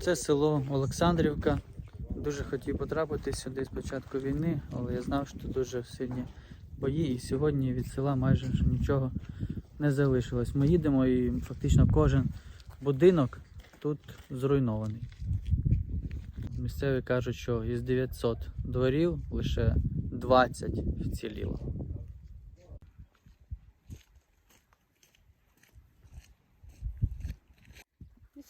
Це село Олександрівка. Дуже хотів потрапити сюди з початку війни, але я знав, що дуже сильні бої, і сьогодні від села майже нічого не залишилось. Ми їдемо і фактично кожен будинок тут зруйнований. Місцеві кажуть, що із 900 дворів лише 20 вціліло.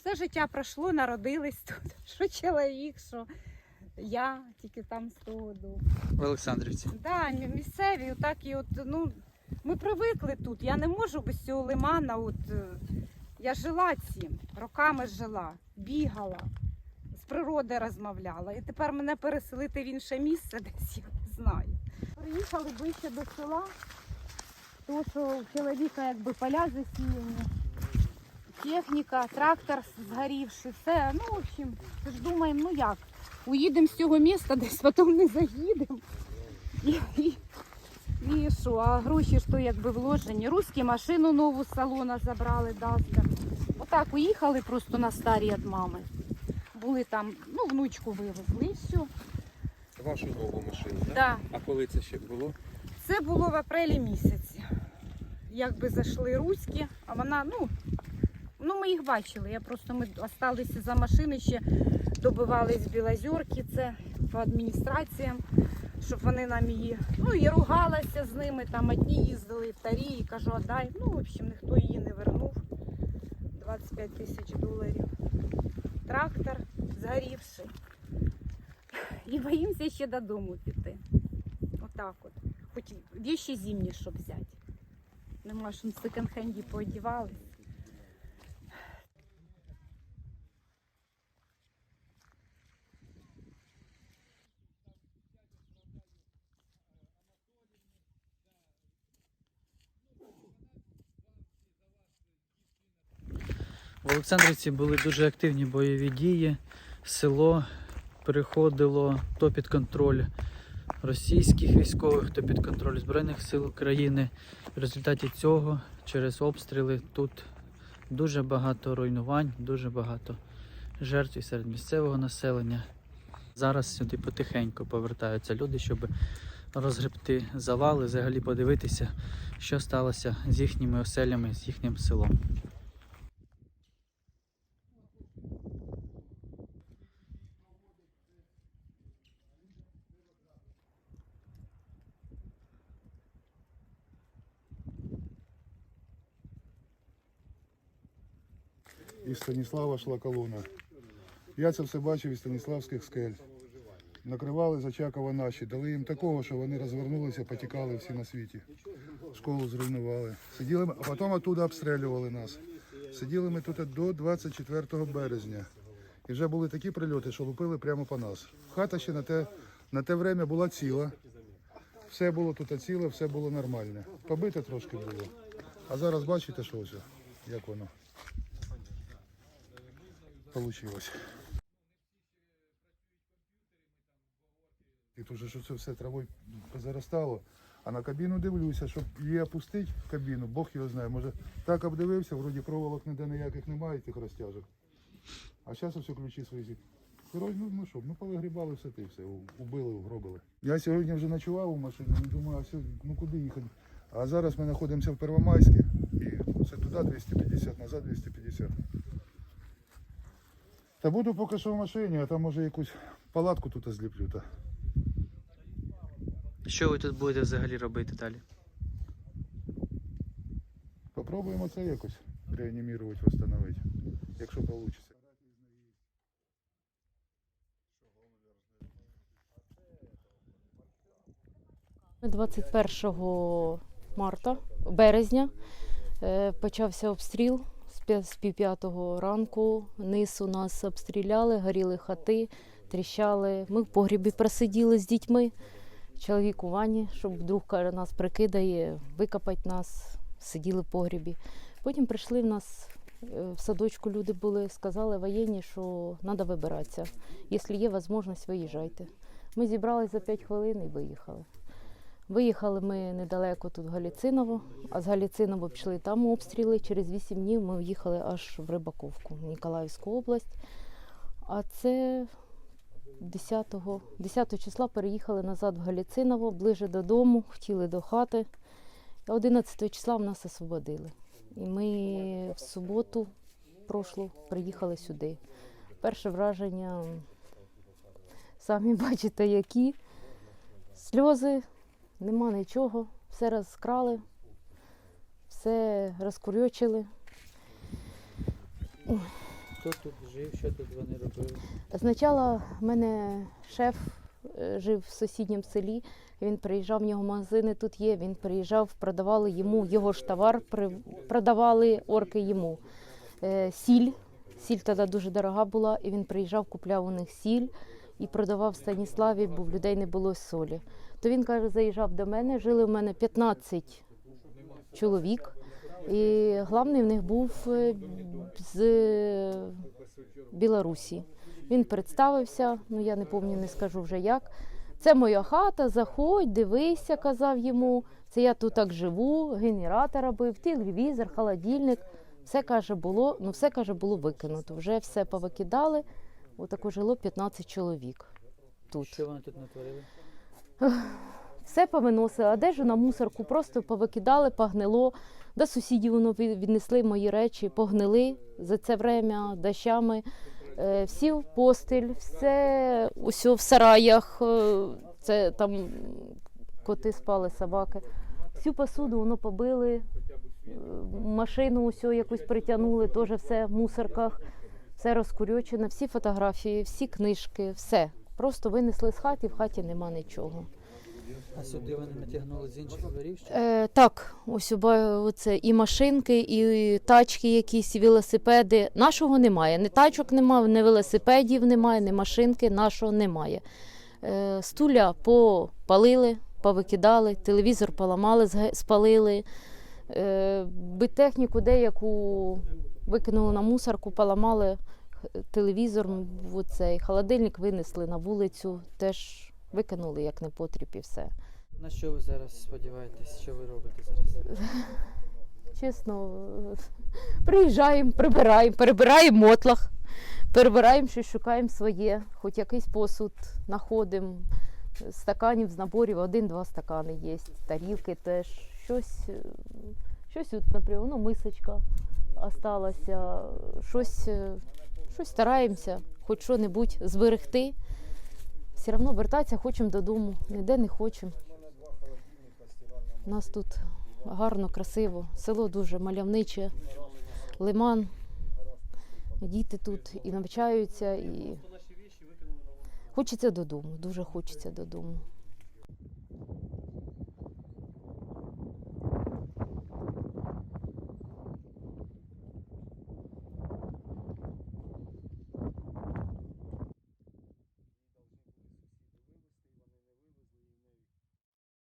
Все життя пройшло, народились тут. Що чоловік, що я тільки там з того дому. В Олександрівці. Да, місцеві, так і от, ну, ми привикли тут. Я не можу без цього лимана. От, е, я жила цим, роками жила, бігала, з природи розмовляла. І тепер мене переселити в інше місце десь, я не знаю. Приїхали ближче до села, тому що у чоловіка якби поля засіяні, техніка, трактор згорівши, все. Ну, в общем, ми ж думаємо, ну як, уїдемо з цього міста, десь потім не заїдемо. І, і, і що, а гроші ж то якби вложені. Руські машину нову з салона забрали, Дастер. Отак уїхали просто на старі від мами. Були там, ну, внучку вивезли і все. Вашу нову машину, так? Да. А коли це ще було? Це було в апрелі місяці. Якби зайшли руські, а вона, ну, ну ми їх бачили. Я просто ми залишилися за машини ще добивались з Білозерки, це по адміністраціям, щоб вони нам її. Ну і ругалася з ними. Там одні їздили, вторі, і кажу, отдай. Ну, в общем, ніхто її не вернув. 25 тисяч доларів. Трактор згорівший. І боїмося ще додому піти. Отак от. Хоч вещі зимні, щоб взяти. Нема, що секонд-хенді поодівали. В Олександрівці були дуже активні бойові дії. Село переходило то під контроль російських військових, то під контроль Збройних сил України. В результаті цього через обстріли тут дуже багато руйнувань, дуже багато жертв серед місцевого населення. Зараз сюди потихеньку повертаються люди, щоб розгребти завали, взагалі подивитися, що сталося з їхніми оселями, з їхнім селом. Із Станіслава йшла колона. Я це все бачив із Станіславських скель. Накривали Зачакова наші, дали їм такого, що вони розвернулися, потікали всі на світі. Школу зруйнували. Сиділи, а потім оттуда обстрілювали нас. Сиділи ми тут до 24 березня. І вже були такі прильоти, що лупили прямо по нас. Хата ще на те, на те время була ціла. Все було тут ціле, все було нормальне. Побите трошки було. А зараз бачите, що ось, як воно получилось. І же що це все травою позаростало. А на кабіну дивлюся, щоб її опустити в кабіну, Бог його знає. Може так обдивився, вроді проволок ніде ніяких немає, тих розтяжок. А зараз ось ключі свої. Коротше, ну, ну що, ну повигрібали все ти все, убили, угробили. Я сьогодні вже ночував у машині, думаю, а все, ну куди їхати? А зараз ми знаходимося в Первомайське, і це туди 250, назад 250. Та буду поки що в машині, а там може якусь палатку тут зліплю. Та. Що ви тут будете взагалі робити далі? Попробуємо це якось реанімувати, встановити, якщо вийде. 21 марта, березня, е, почався обстріл з п'я- з пів п'ятого ранку. Низ у нас обстріляли, горіли хати, тріщали. Ми в погрібі просиділи з дітьми. Чоловік у ванні, щоб вдруг нас прикидає, викопать нас, сиділи в погрібі. Потім прийшли в нас е, в садочку люди були, сказали воєнні, що треба вибиратися. Якщо є можливість, виїжджайте. Ми зібралися за 5 хвилин і виїхали. Виїхали ми недалеко тут Галіциново, а з Галіциново пішли там обстріли. Через 8 днів ми в'їхали аж в Рибаковку, в Ніколаївську область. А це 10, 10 числа переїхали назад в Галіциново, ближе додому, хотіли до хати. А 11 числа в нас освободили. І ми в суботу прошлу приїхали сюди. Перше враження, самі бачите, які. Сльози, нема нічого, все розкрали, все розкурьочили. Хто тут жив, що тут вони робили? Спочатку в мене шеф е, жив в сусідньому селі. Він приїжджав, в нього магазини тут є. Він приїжджав, продавали йому його ж товар, продавали орки йому. Е, Сіль. Сіль тоді дуже дорога була, і він приїжджав, купляв у них сіль і продавав Станіславі, бо в людей не було солі. То він каже, заїжджав до мене, жили в мене 15 чоловік. І головний в них був е, з Білорусі. Він представився, ну я не пам'ятаю, не скажу вже як. Це моя хата, заходь, дивися, казав йому. Це я тут так живу, генератор робив, телевізор, холодильник. Все каже, було, ну все каже, було викинуто. Вже все повикидали. Отако жило 15 чоловік тут. Що вони тут натворили? Все повиносили, одежу на мусорку просто повикидали, погнило. До сусідів воно віднесли мої речі, погнили за це время дощами. Е, Всі в постель, все усе в сараях, е, це там коти спали, собаки. Всю посуду воно побили, е, машину усю якусь притягнули, теж все в мусорках, все розкурьочено, всі фотографії, всі книжки, все. Просто винесли з хати, в хаті нема нічого. А сюди вони натягнули з інших дворів? Е, так, ось оба- оце і машинки, і тачки якісь, і велосипеди. Нашого немає. Ні тачок немає, ні велосипедів немає, ні машинки, нашого немає. Е, стуля попалили, повикидали, телевізор поламали, спалили. Е, битехніку деяку викинули на мусорку, поламали телевізор, м, оцей, холодильник винесли на вулицю, теж викинули як непотріб і все. На що ви зараз сподіваєтесь? Що ви робите зараз? Чесно, приїжджаємо, прибираємо, перебираємо мотлах, перебираємо щось, шукаємо своє, хоч якийсь посуд знаходимо. Стаканів з наборів один-два стакани є, тарілки теж. Щось, щось от, наприклад, ну, мисочка осталася, щось, е, щось стараємося, хоч що-небудь зберегти. Все одно вертатися хочемо додому, ніде не хочемо. У нас тут гарно, красиво. Село дуже мальовниче, лиман. Діти тут і навчаються, і хочеться додому, дуже хочеться додому.